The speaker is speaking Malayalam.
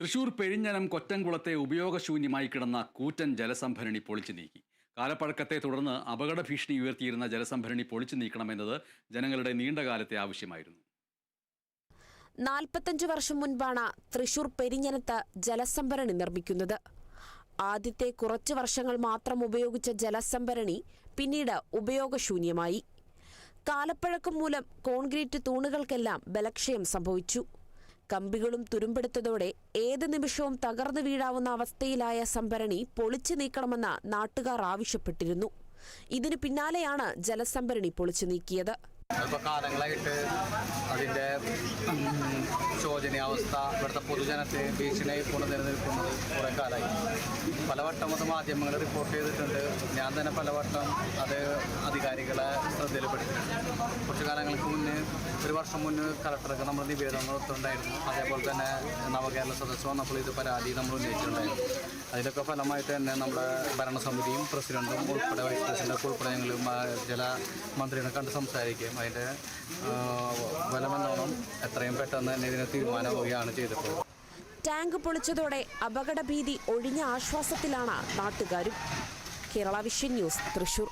തൃശൂർ പെരിഞ്ഞനം കൊറ്റംകുളത്തെ ഉപയോഗശൂന്യമായി കിടന്ന കൂറ്റൻ ജലസംഭരണി പൊളിച്ചു നീക്കി. കാലപ്പഴക്കത്തെ തുടർന്ന് അപകട ഭീഷണി ഉയർത്തിയിരുന്ന ജലസംഭരണി പൊളിച്ചു നീക്കണമെന്നത് ജനങ്ങളുടെ നീണ്ടകാലത്തെ ആവശ്യമായിരുന്നു. നാൽപ്പത്തഞ്ച് വർഷം മുൻപാണ് തൃശൂർ പെരിഞ്ഞനത്ത് ജലസംഭരണി നിർമ്മിക്കുന്നത്. ആദ്യത്തെ കുറച്ച് വർഷങ്ങൾ മാത്രം ഉപയോഗിച്ച ജലസംഭരണി പിന്നീട് ഉപയോഗശൂന്യമായി. കാലപ്പഴക്കം മൂലം കോൺക്രീറ്റ് തൂണുകൾക്കെല്ലാം ബലക്ഷയം സംഭവിച്ചു. കമ്പികളും തുരുമ്പെടുത്തതോടെ ഏത് നിമിഷവും തകർന്നു വീഴാവുന്ന അവസ്ഥയിലായ സംഭരണി പൊളിച്ചു നീക്കണമെന്ന് നാട്ടുകാർ ആവശ്യപ്പെട്ടിരുന്നു. ഇതിനു പിന്നാലെയാണ് ജലസംഭരണി പൊളിച്ചു നീക്കിയത്. കാലങ്ങളായിട്ട് അതിന്റെ ശോചനീയാവസ്ഥ ഇവിടുത്തെ പൊതുജനത്തെ ഭീഷണിയായി കൊണ്ട് നിലനിൽക്കുന്നത് കുറേ കാലമായി പലവട്ടം അത് മാധ്യമങ്ങൾ റിപ്പോർട്ട് ചെയ്തിട്ടുണ്ട്. ഞാൻ തന്നെ പലവട്ടം അത് അധികാരികളെ ശ്രദ്ധയിൽപ്പെട്ടിട്ടുണ്ട്. കുറച്ച് കാലങ്ങൾക്ക് മുന്നേ ഒരു വർഷം മുന്നേ കളക്ടർക്ക് നമ്മൾ നിവേദനം കൊടുത്തിട്ടുണ്ടായിരുന്നു. അതേപോലെ തന്നെ നവകേരള സദസ്സ് വന്നപ്പോൾ ഇത് പരാതി നമ്മൾ ഉന്നയിച്ചിട്ടുണ്ടായിരുന്നു. അതിലൊക്കെ ഫലമായിട്ട് തന്നെ നമ്മുടെ ഭരണസമിതിയും പ്രസിഡന്റും ഉൾപ്പെടെ വൈസ് പ്രസിഡന്റൊക്കെ ഉൾപ്പെടെ ഞങ്ങൾ ജല മന്ത്രിനെ കണ്ട് സംസാരിക്കുകയും അതിന്റെ ഫലമെന്നോണം എത്രയും പെട്ടെന്ന് തന്നെ ഇതിന് തീരുമാനമാവുകയാണ് ചെയ്തിട്ടുള്ളത്. ടാങ്ക് പൊളിച്ചതോടെ അപകടഭീതി ഒഴിഞ്ഞ ആശ്വാസത്തിലാണ് നാട്ടുകാരും. Kerala vision news Thrissur.